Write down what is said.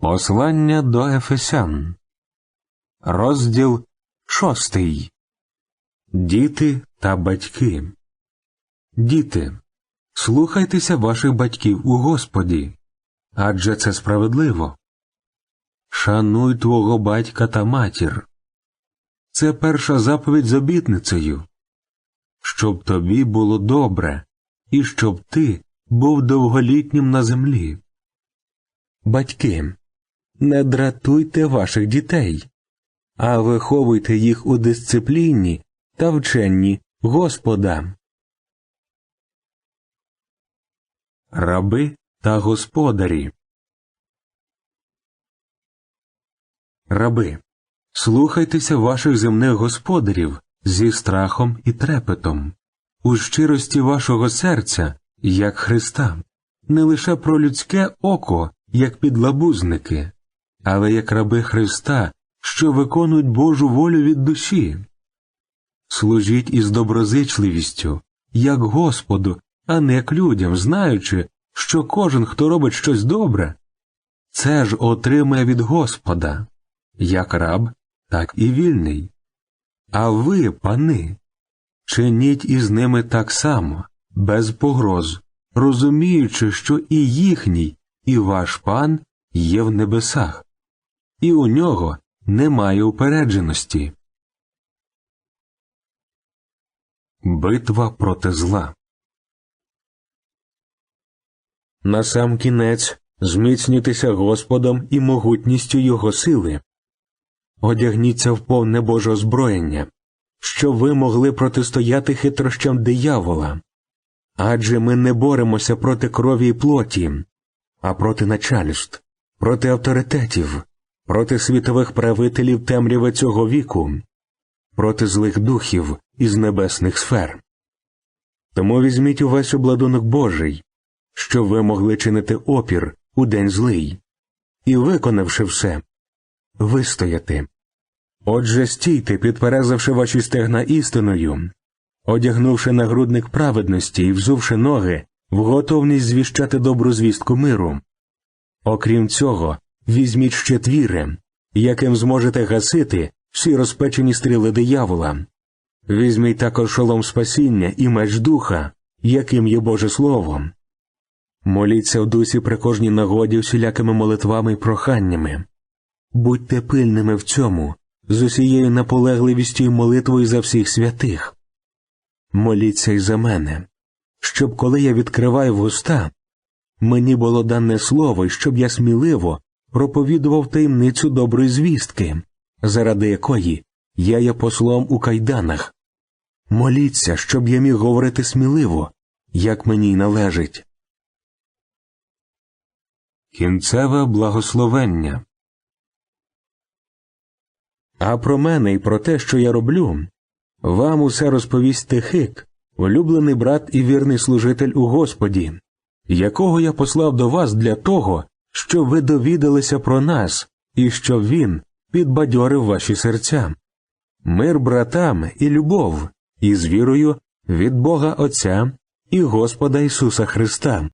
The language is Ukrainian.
Послання до Ефесян, розділ шостий. Діти та батьки. Діти, слухайтеся ваших батьків у Господі, адже це справедливо. Шануй твого батька та матір. Це перша заповідь з обітницею, щоб тобі було добре, і щоб ти був довголітнім на землі. Батьки, не дратуйте ваших дітей, а виховуйте їх у дисципліні та вченні Господа. Раби та господарі. Раби, слухайтеся ваших земних господарів зі страхом і трепетом, у щирості вашого серця, як Христа, не лише про людське око, як підлабузники, але як раби Христа, що виконують Божу волю від душі. Служіть із доброзичливістю, як Господу, а не як людям, знаючи, що кожен, хто робить щось добре, це ж отримає від Господа, як раб, так і вільний. А ви, пани, чиніть із ними так само, без погроз, розуміючи, що і їхній, і ваш пан є в небесах, і у нього немає упередженості. Битва проти зла. Насамкінець зміцнюйтеся Господом і могутністю Його сили. Одягніться в повне Боже озброєння, щоб ви могли протистояти хитрощам диявола. Адже ми не боремося проти крові і плоті, а проти начальств, проти авторитетів, проти світових правителів темряви цього віку, проти злих духів із небесних сфер. Тому візьміть увесь обладунок Божий, щоб ви могли чинити опір у день злий, і, виконавши все, вистояти. Отже, стійте, підперезавши ваші стегна істиною, одягнувши нагрудник праведності і взувши ноги в готовність звіщати добру звістку миру. Окрім цього, візьміть ще твіри, яким зможете гасити всі розпечені стріли диявола. Візьміть також шолом спасіння і меч духа, яким є Боже Слово. Моліться в дусі при кожній нагоді всілякими молитвами й проханнями. Будьте пильними в цьому, з усією наполегливістю й молитвою за всіх святих. Моліться й за мене, щоб коли я відкриваю вуста, мені було дане слово, і щоб я сміливо проповідував таємницю доброї звістки, заради якої я є послом у кайданах. Моліться, щоб я міг говорити сміливо, як мені й належить. Кінцеве благословення. А про мене і про те, що я роблю, вам усе розповість Тихик, улюблений брат і вірний служитель у Господі, якого я послав до вас для того, щоб ви довідалися про нас і щоб він підбадьорив ваші серця. Мир братам і любов, і з вірою від Бога Отця і Господа Ісуса Христа.